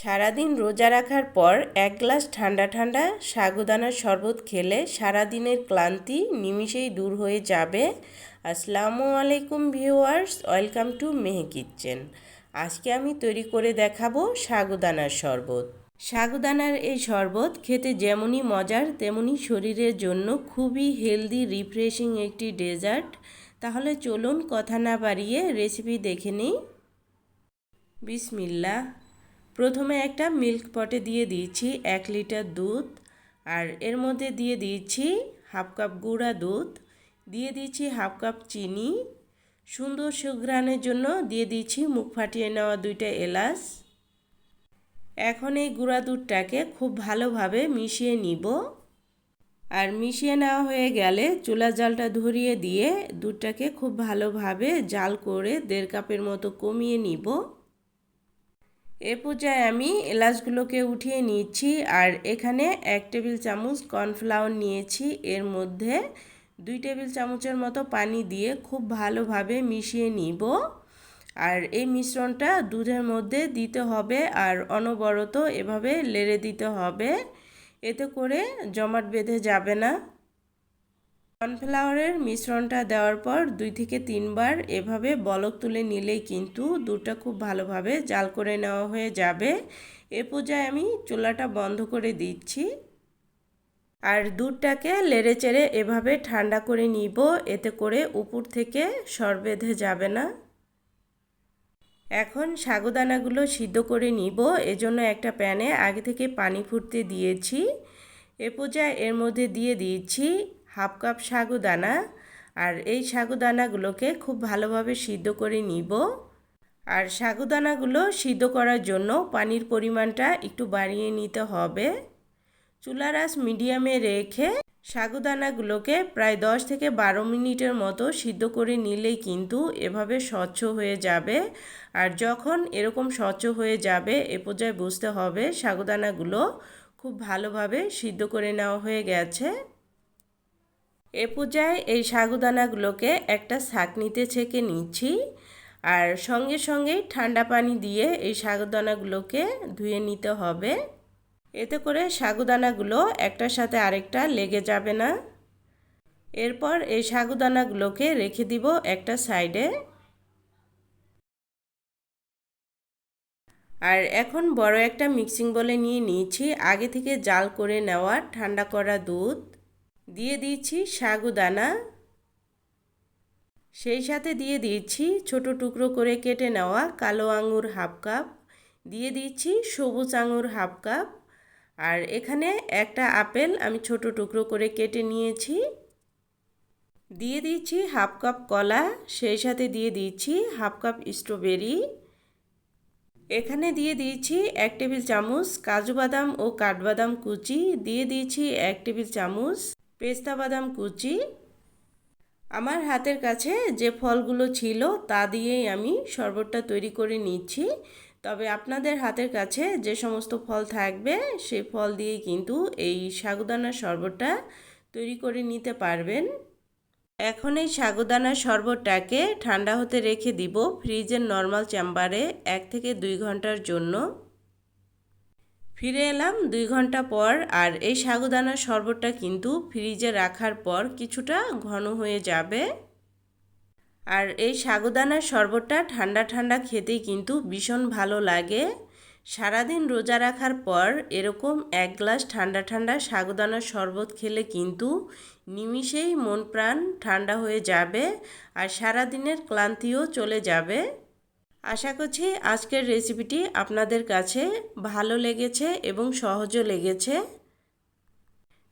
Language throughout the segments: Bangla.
সারাদিন রোজা রাখার পর এক গ্লাস ঠান্ডা ঠান্ডা সাগুদানার শরবত খেলে সারাদিনের ক্লান্তি নিমিষেই দূর হয়ে যাবে। আসসালামু আলাইকুম ভিউয়ার্স, ওয়েলকাম টু মেহে কিচেন। আজকে আমি তৈরি করে দেখাবো সাগুদানার শরবত। সাগুদানার এই শরবত খেতে যেমনই মজার তেমনি শরীরের জন্য খুবই হেলদি, রিফ্রেশিং একটি ডেজার্ট। তাহলে চলুন কথা না বাড়িয়ে রেসিপি দেখে নিই। বিসমিল্লা প্রথমে একটা মিল্ক পটে দিয়ে দিয়েছি এক লিটার দুধ আর এর মধ্যে দিয়ে দিয়েছি হাফ কাপ গুঁড়া দুধ, দিয়ে দিয়েছি হাফ কাপ চিনি, সুন্দর সুঘ্রাণের জন্য দিয়ে দিয়েছি মুখ ফাটিয়ে নেওয়া দুইটা এলাচ। এখন এই গুঁড়া দুধটাকে খুব ভালোভাবে মিশিয়ে নিব। আর মিশিয়ে নেওয়া হয়ে গেলে চুলা জালটা ধরিয়ে দিয়ে দুধটাকে খুব ভালোভাবে জাল করে দেড় কাপের মতো কমিয়ে নিব। এ পর্যায়ে আমি এলাচগুলোকে উঠিয়ে নিচ্ছি আর এখানে এক টেবিল চামচ কর্নফ্লাওয়ার নিয়েছি। এর মধ্যে দুই টেবিল চামচের মতো পানি দিয়ে খুব ভালোভাবে মিশিয়ে নিব। আর এই মিশ্রণটা দুধের মধ্যে দিতে হবে আর অনবরত এভাবে লেড়ে দিতে হবে। এতে করে জমাট বেঁধে যাবে না। কর্নফ্লাওয়ারের মিশ্রণটা দেওয়ার পর দুই থেকে তিনবার এভাবে বলক তুলে নিলেই কিন্তু দুধটা খুব ভালোভাবে জাল করে নেওয়া হয়ে যাবে। এ পর্যায়ে আমি চুলাটা বন্ধ করে দিচ্ছি। আর দুধটাকে লেড়ে চেড়ে এভাবে ঠান্ডা করে নিব, এতে করে উপর থেকে সর বেঁধে যাবে না। এখন সাগুদানাগুলো সিদ্ধ করে নিব। এজন্য একটা প্যানে আগে থেকে পানি ফুটতে দিয়েছি। এ পর্যায়ে এর মধ্যে দিয়ে দিয়েছি হাফ কাপ সাগুদানা আর এই সাগুদানাগুলোকে খুব ভালোভাবে সিদ্ধ করে নিব। আর সাগুদানাগুলো সিদ্ধ করার জন্য পানির পরিমাণটা একটু বাড়িয়ে নিতে হবে। চুলার আঁচ মিডিয়ামে রেখে সাগুদানাগুলোকে প্রায় দশ থেকে বারো মিনিটের মতো সিদ্ধ করে নিলেই কিন্তু এভাবে স্বচ্ছ হয়ে যাবে। আর যখন এরকম স্বচ্ছ হয়ে যাবে, এ পর্যায়ে বুঝতে হবে সাগুদানাগুলো খুব ভালোভাবে সিদ্ধ করে নেওয়া হয়ে গেছে। এ পূজায় এই সাগুদানাগুলোকে একটা ছাঁকনিতে ছেঁকে নিচ্ছি আর সঙ্গে সঙ্গেই ঠান্ডা পানি দিয়ে এই সাগুদানাগুলোকে ধুয়ে নিতে হবে। এতে করে সাগুদানাগুলো একটার সাথে আরেকটা লেগে যাবে না। এরপর এই সাগুদানাগুলোকে রেখে দিব একটা সাইডে। আর এখন বড় একটা মিক্সিং বলে নিয়ে নিয়েছি। আগে থেকে জাল করে নেওয়া ঠান্ডা করা দুধ। দিয়ে দিয়েছি সাগুদানা। সেই সাথে দিয়ে দিয়েছি ছোট টুকরো করে কেটে নেওয়া কালো আঙুর হাফ কাপ। দিয়ে দিচ্ছি সবুজ আঙুর হাফ কাপ। আর এখানে একটা আপেল আমি ছোট টুকরো করে কেটে নিয়েছি। দিয়ে দিচ্ছি হাফ কাপ কলা, সেই সাথে দিয়ে দিচ্ছি হাফ কাপ স্ট্রবেরি। এখানে দিয়ে দিয়েছি এক টেবিল চামচ কাজু বাদাম ও কাঠবাদাম কুচি। দিয়ে দিয়েছি এক টেবিল চামচ পেস্তা বাদাম কুচি। আমার হাতের কাছে যে ফলগুলো ছিল, তা দিয়েই আমি শরবতটা তৈরি করে নিচ্ছি। তবে আপনাদের হাতের কাছে যে সমস্ত ফল থাকবে সেই ফল দিয়েই কিন্তু এই সাগুদানার শরবতটা তৈরি করে নিতে পারবেন। এখন এই সাগুদানার শরবতটাকে ঠান্ডা হতে রেখে দিব ফ্রিজের নর্মাল চেম্বারে এক থেকে দুই ঘণ্টার জন্য। ফিরে এলাম দুই ঘণ্টা পর, আর এই সাগুদানার শরবতটা কিন্তু ফ্রিজে রাখার পর কিছুটা ঘন হয়ে যাবে। আর এই সাগুদানার শরবতটা ঠান্ডা ঠান্ডা খেতেই কিন্তু ভীষণ ভালো লাগে। সারাদিন রোজা রাখার পর এরকম এক গ্লাস ঠান্ডা ঠান্ডা সাগুদানার শরবত খেলে কিন্তু নিমিষেই মন প্রাণ ঠান্ডা হয়ে যাবে আর সারাদিনের ক্লান্তিও চলে যাবে। আশা করছি আজকের রেসিপিটি আপনাদের কাছে ভালো লেগেছে এবং সহজও লেগেছে।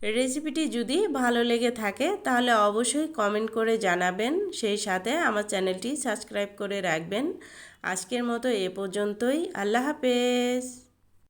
রেসিপিটি যদি ভালো লেগে থাকে, তাহলে অবশ্যই কমেন্ট করে জানাবেন। সেই সাথে আমার চ্যানেলটি সাবস্ক্রাইব করে রাখবেন। আজকের মতো এ পর্যন্তই। আল্লাহ হাফেজ।